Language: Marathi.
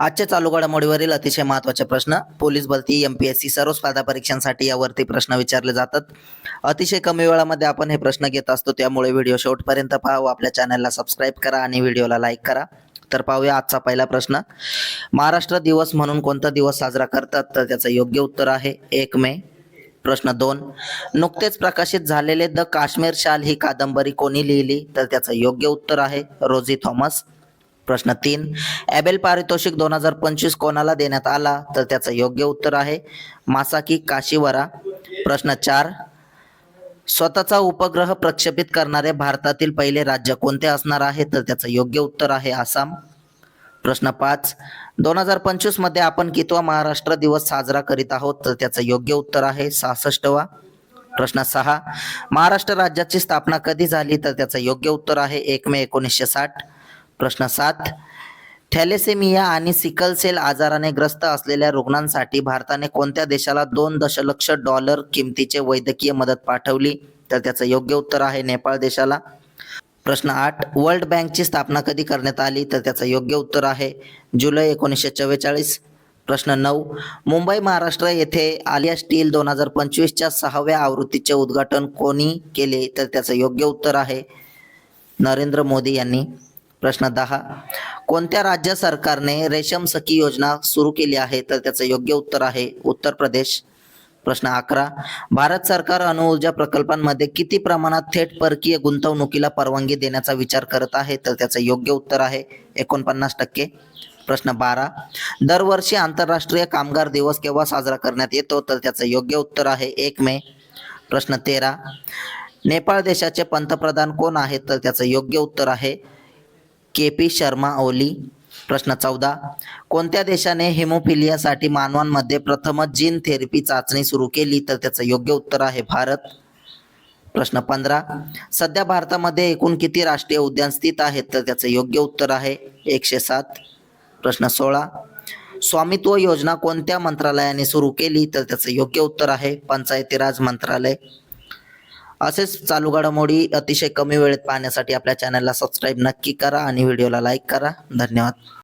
आजच्या चालू घडामोडीवरील अतिशय महत्त्वाचे प्रश्न पोलीस भरती एम पी एस सी सर्व स्पर्धा परीक्षांसाठी यावरती प्रश्न विचारले जातात. अतिशय कमी वेळामध्ये आपण हे प्रश्न घेत असतो त्यामुळे व्हिडिओ शेवटपर्यंत पहा. व आपल्या चॅनलला सबस्क्राईब करा आणि व्हिडिओला लाईक करा. तर पाहूया आजचा पहिला प्रश्न. महाराष्ट्र दिवस म्हणून कोणता दिवस साजरा करतात? तर त्याचं योग्य उत्तर आहे एक मे. प्रश्न दोन. नुकतेच प्रकाशित झालेले द काश्मीर शाल ही कादंबरी कोणी लिहिली? तर त्याचं योग्य उत्तर आहे रोझी थॉमस. प्रश्न तीन. ॲबेल पारितोषिक दोन हजार पंचवीस कोणाला देण्यात आला? तर त्याचं योग्य उत्तर आहे मासाकी काशीवरा. प्रश्न चार. स्वतःचा उपग्रह प्रक्षेपित करणारे भारतातील पहिले राज्य कोणते असणार आहे? तर त्याचं योग्य उत्तर आहे आसाम. प्रश्न पाच. दोन हजार पंचवीसमध्ये आपण कितवा महाराष्ट्र दिवस साजरा करीत आहोत? तर त्याचं योग्य उत्तर आहे सहासष्टवा. प्रश्न सहा. महाराष्ट्र राज्याची स्थापना कधी झाली? तर त्याचं योग्य उत्तर आहे एक मे एकोणीसशे साठ. प्रश्न सात. थॅलेसेमिया आणि सिकल सेल आजाराने ग्रस्त असलेल्या रुग्णांसाठी भारताने कोणत्या देशाला दोन दशलक्ष डॉलर किमतीचे वैद्यकीय मदत पाठवली? तर त्याचं योग्य उत्तर आहे नेपाळ देशाला. प्रश्न आठ. वर्ल्ड बँकची स्थापना कधी करण्यात आली? तर त्याचं योग्य उत्तर आहे जुलै एकोणीसशे चव्वेचाळीस. प्रश्न नऊ. मुंबई महाराष्ट्र येथे आलिया स्टील दोन हजार पंचवीसच्या सहाव्या आवृत्तीचे उद्घाटन कोणी केले? तर त्याचं योग्य उत्तर आहे नरेंद्र मोदी यांनी. प्रश्न दहा. कोणत्या राज्य सरकारने रेशम सखी योजना सुरू केली आहे? तर त्याचं योग्य उत्तर आहे उत्तर प्रदेश. प्रश्न अकरा. भारत सरकार अणुऊर्जा प्रकल्पांमध्ये किती प्रमाणात थेट परकीय गुंतवणुकीला परवानगी देण्याचा विचार करत आहे? तर त्याचं योग्य उत्तर आहे एकोणपन्नास टक्के. प्रश्न बारा. दरवर्षी आंतरराष्ट्रीय कामगार दिवस केव्हा साजरा करण्यात येतो? तर त्याचं योग्य उत्तर आहे एक मे. प्रश्न तेरा. नेपाळ देशाचे पंतप्रधान कोण आहेत? तर त्याचं योग्य उत्तर आहे के पी शर्मा ओली. प्रश्न चौदा. कोणत्या देशाने हेमोफिलियासाठी मानवांमध्ये प्रथमच जीन थेरपी चाचणी सुरू केली? तर त्याचं योग्य उत्तर आहे भारत. प्रश्न पंधरा. सध्या भारतामध्ये एकूण किती राष्ट्रीय उद्यान स्थित आहेत? तर त्याचं योग्य उत्तर आहे एकशे सात. प्रश्न सोळा. स्वामित्व योजना कोणत्या मंत्रालयाने सुरू केली? तर त्याचं योग्य उत्तर आहे पंचायती राज मंत्रालय. असेच चालू घडामोडी अतिशय कमी वेळेत पाहण्यासाठी आपल्या चॅनलला सबस्क्राईब नक्की करा आणि व्हिडिओला लाईक करा. धन्यवाद.